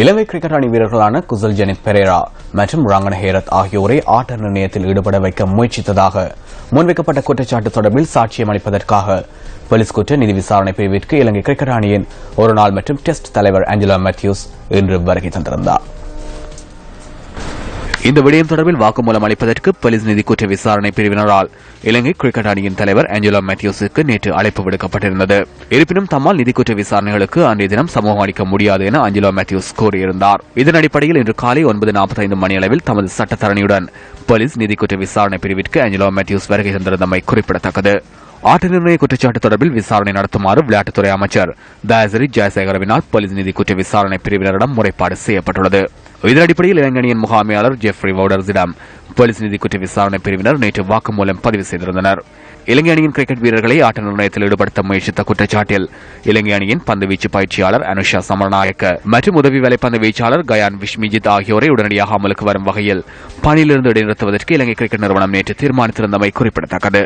இலங்கை cricket அணி வீரர்களான Kusal zenith Perera மற்றும் ரங்கன ஹேரத் ஆகியோரை ஆட்ட நிர்ணயத்தில் ஈடுபட வைக்க முயற்சித்ததாக முன்வைக்கப்பட்ட குற்றச்சாட்டு தொடர்பில் சாட்சியம் அளிப்பதற்காக போலீஸ் குற்ற நிதி விசாரணை பிரிவிற்கு இலங்கை கிரிக்கெட் அணியின் ஒருநாள் மற்றும் டெஸ்ட் தலைவர் ஆஞ்சலா மேத்யூஸ் இன்று வருகை தந்திருந்தார். இந்த விடயம் தொடர்பில் வாக்குமூலம் அளிப்பதற்கு போலீஸ் நிதி குற்ற விசாரணை பிரிவினரால் இலங்கை கிரிக்கெட் அணியின் தலைவர் ஆஞ்சலோ மேத்யூஸுக்கு நேற்று அழைப்பு விடுக்கப்பட்டிருந்தது. இருப்பினும் தம்மால் நிதி குற்ற விசாரணைகளுக்கு அன்றைய தினம் சமூகம் அளிக்க முடியாது என ஆஞ்சலோ மேத்யூஸ் கூறியிருந்தார். இதன் அடிப்படையில் இன்று காலை ஒன்பது நாற்பத்தைந்து மணியளவில் தமது சட்டத்தரணியுடன் போலீஸ் நிதி குற்ற விசாரணை பிரிவிற்கு ஆஞ்சலோ மேத்யூஸ் வருகை தந்திருந்தமை குறிப்பிடத்தக்கது. ஆட்ட நிர்ணய குற்றச்சாட்டு தொடர்பில் விசாரணை நடத்துமாறு விளையாட்டுத்துறை அமைச்சர் தயாசிரி ஜெயசேகரவினால் போலீஸ் நிதி குற்ற விசாரணை பிரிவினரிடம் முறைப்பாடு செய்யப்பட்டுள்ளது. இதன் அடிப்படையில் இளைஞனியின் முகாமையாளர் ஜெஃப்ரி வவுடர்ஸிடம் போலீஸ் நிதி குற்ற விசாரணை பிரிவினர் நேற்று வாக்குமூலம் பதிவு செய்திருந்தனர். இலங்கை அணியின் கிரிக்கெட் வீரர்களை ஆட்ட நிர்ணயத்தில் ஈடுபடுத்த முயற்சித்த குற்றச்சாட்டில் இலங்கை அணியின் பந்துவீச்சு பயிற்சியாளர் அனுஷா சமரநாயக்க மற்றும் உதவி வேலைப்பந்து வீச்சாளர் கயான் விஷ்மிஜித் ஆகியோரை உடனடியாக அமலுக்கு வரும் வகையில் பணியிலிருந்து இடைநிறுத்துவதற்கு இலங்கை கிரிக்கெட் நிறுவனம் நேற்று தீர்மானித்திருந்தமை குறிப்பிடத்தக்கது.